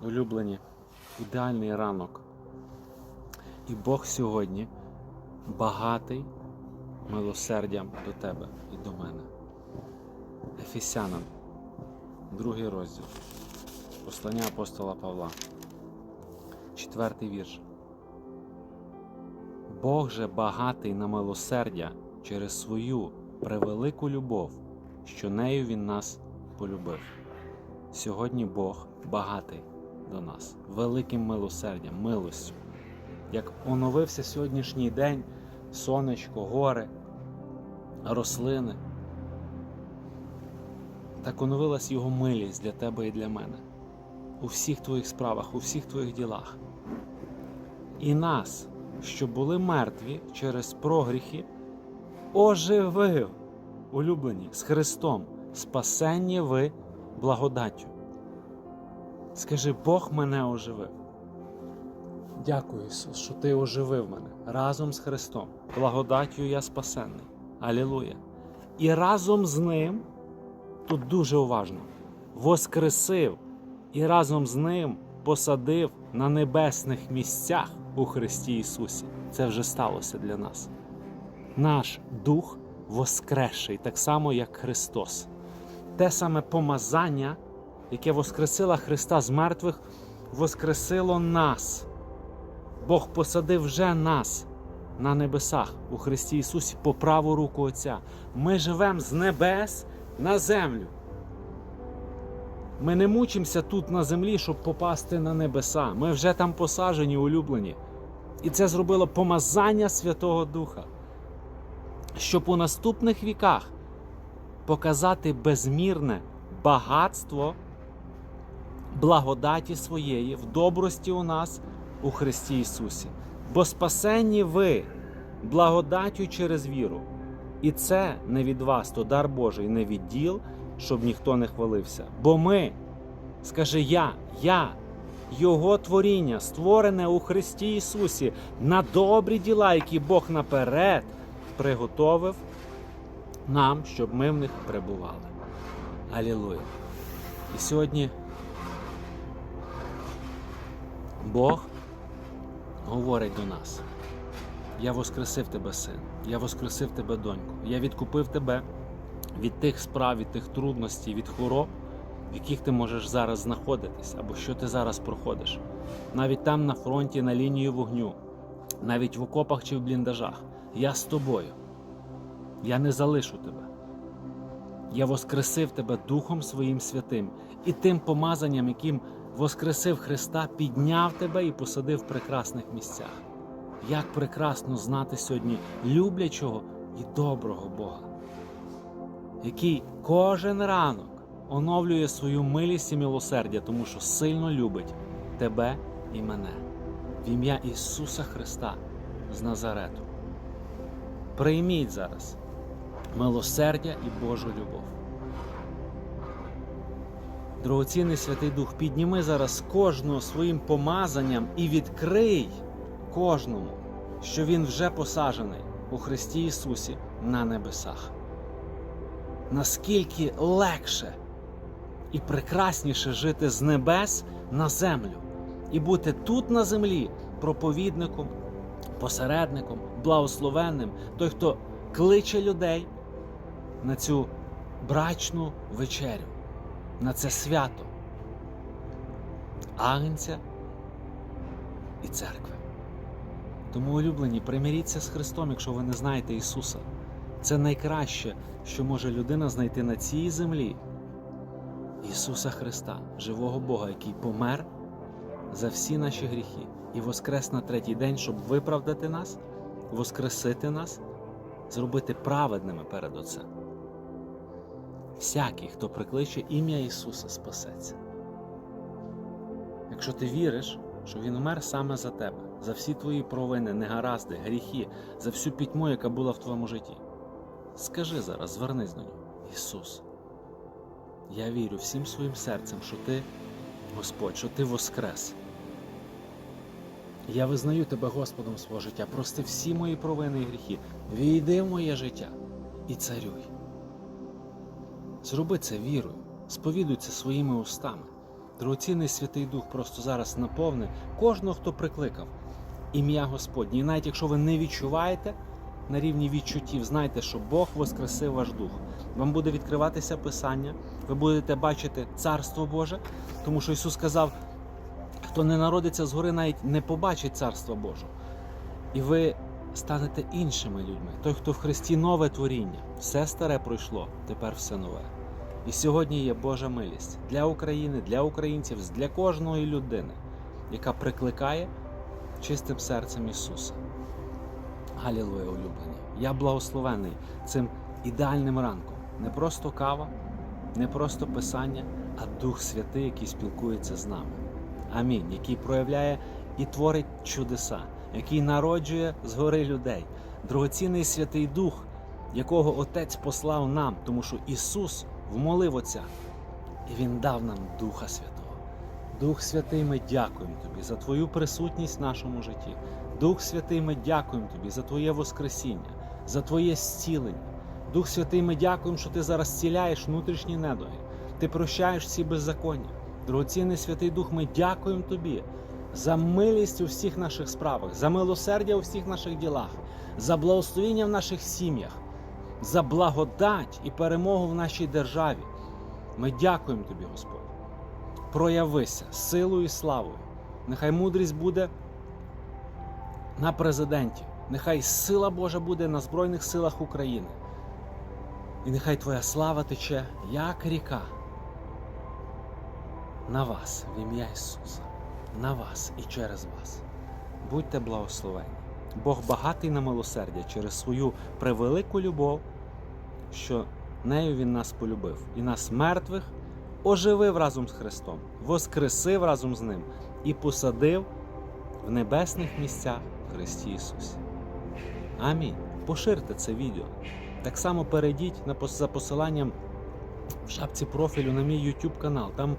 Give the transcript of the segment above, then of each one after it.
улюблені, ідеальний ранок. І Бог сьогодні багатий милосердям до тебе і до мене. Ефесянам, другий розділ. Послання апостола Павла. Четвертий вірш. Бог же багатий на милосердя через свою превелику любов, що нею Він нас полюбив. Сьогодні Бог багатий до нас, великим милосердям, милостю. Як оновився сьогоднішній день, сонечко, гори, рослини, так оновилась його милість для тебе і для мене у всіх твоїх справах, у всіх твоїх ділах. І нас, що були мертві через прогріхи, оживив, улюблені, з Христом, спасенні ви благодаттю. Скажи, Бог мене оживив. Дякую, Ісус, що Ти оживив мене разом з Христом. Благодаттю я спасенний. Алілуя. І разом з Ним, тут дуже уважно, воскресив і разом з Ним посадив на небесних місцях у Христі Ісусі. Це вже сталося для нас. Наш дух воскресший, так само, як Христос. Те саме помазання, яке воскресило Христа з мертвих, воскресило нас. Бог посадив вже нас на небесах у Христі Ісусі по праву руку Отця. Ми живемо з небес на землю. Ми не мучимося тут на землі, щоб попасти на небеса. Ми вже там посаджені, улюблені. І це зробило помазання Святого Духа, щоб у наступних віках показати безмірне багатство благодаті своєї в добрості у нас у Христі Ісусі. Бо спасенні ви благодаттю через віру. І це не від вас, то дар Божий, не від діл, щоб ніхто не хвалився. Бо ми, скажи я, я, Його творіння, створене у Христі Ісусі на добрі діла, які Бог наперед приготовив нам, щоб ми в них перебували. Алілуя. І сьогодні Бог говорить до нас. Я воскресив тебе, син, я воскресив тебе, доньку. Я відкупив тебе від тих справ, від тих трудностей, від хвороб, в яких ти можеш зараз знаходитись, або що ти зараз проходиш. Навіть там на фронті, на лінії вогню, навіть в окопах чи в бліндажах. Я з тобою. Я не залишу тебе. Я воскресив тебе Духом Своїм святим і тим помазанням, яким воскресив Христа, підняв тебе і посадив в прекрасних місцях. Як прекрасно знати сьогодні люблячого і доброго Бога, який кожен ранок оновлює свою милість і милосердя, тому що сильно любить тебе і мене в ім'я Ісуса Христа з Назарету. Прийміть зараз милосердя і Божу любов. Дорогоцінний Святий Дух, підніми зараз кожного своїм помазанням і відкрий кожному, що Він вже посаджений у Христі Ісусі на небесах. Наскільки легше і прекрасніше жити з небес на землю і бути тут на землі проповідником, посередником, благословенним, той, хто кличе людей на цю брачну вечерю, на це свято Агнця і церкви. Тому, улюблені, примиріться з Христом, якщо ви не знаєте Ісуса. Це найкраще, що може людина знайти на цій землі. Ісуса Христа, живого Бога, який помер за всі наші гріхи і воскрес на третій день, щоб виправдати нас, воскресити нас, зробити праведними перед Отцем. Всякий, хто прикличе ім'я Ісуса, спасеться. Якщо ти віриш, що Він умер саме за тебе, за всі твої провини, негаразди, гріхи, за всю пітьму, яка була в твоєму житті, скажи зараз, звернись до нього, Ісус. Я вірю всім своїм серцем, що ти, Господь, що ти воскрес. Я визнаю тебе Господом свого життя. Прости всі мої провини і гріхи. Війди в моє життя і царюй. Зроби це вірою, сповідуй своїми устами Дорогоцінний Святий Дух просто зараз наповни кожного, хто прикликав ім'я Господнє. І навіть якщо ви не відчуваєте на рівні відчуттів, знайте, що Бог воскресив ваш дух. Вам буде відкриватися Писання, ви будете бачити Царство Боже, тому що Ісус сказав, хто не народиться згори, навіть не побачить Царства Божого. І ви станете іншими людьми. Той, хто в Христі нове творіння, все старе пройшло, тепер все нове. І сьогодні є Божа милість для України, для українців, для кожної людини, яка прикликає чистим серцем Ісуса. Галілуя, улюблені! Я благословений цим ідеальним ранком. Не просто кава, не просто писання, а Дух Святий, який спілкується з нами. Амінь. Який проявляє і творить чудеса, який народжує згори людей. Дорогоцінний Святий Дух, якого Отець послав нам, тому що Ісус вмолив Отця, і Він дав нам Духа Святого. Дух Святий, ми дякуємо Тобі за Твою присутність в нашому житті. Дух Святий, ми дякуємо Тобі за Твоє Воскресіння, за Твоє зцілення. Дух Святий, ми дякуємо, що Ти зараз зціляєш внутрішні недуги. Ти прощаєш всі беззаконня. Дорогоцінний Святий Дух, ми дякуємо Тобі за милість у всіх наших справах, за милосердя у всіх наших ділах, за благословіння в наших сім'ях, за благодать і перемогу в нашій державі. Ми дякуємо Тобі, Господь. Проявися силою і славою. Нехай мудрість буде на президенті. Нехай сила Божа буде на Збройних силах України. І нехай Твоя слава тече, як ріка. На вас, в ім'я Ісуса, на вас і через вас. Будьте благословені. Бог багатий на милосердя через свою превелику любов, що нею Він нас полюбив, і нас мертвих оживив разом з Христом, воскресив разом з Ним і посадив в небесних місцях в Христі Ісусі. Амінь. Поширте це відео. Так само перейдіть за посиланням в шапці профілю на мій YouTube канал. Там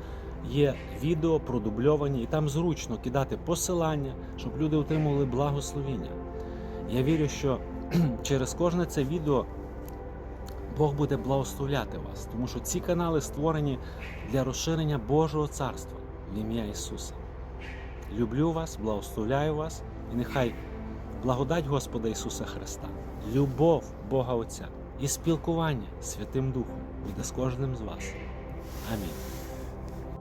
є відео продубльовані, і там зручно кидати посилання, щоб люди отримували благословіння. Я вірю, що через кожне це відео Бог буде благословляти вас, тому що ці канали створені для розширення Божого царства в ім'я Ісуса. Люблю вас, благословляю вас, і нехай благодать Господа Ісуса Христа, любов Бога Отця і спілкування Святим Духом буде з кожним з вас. Амінь.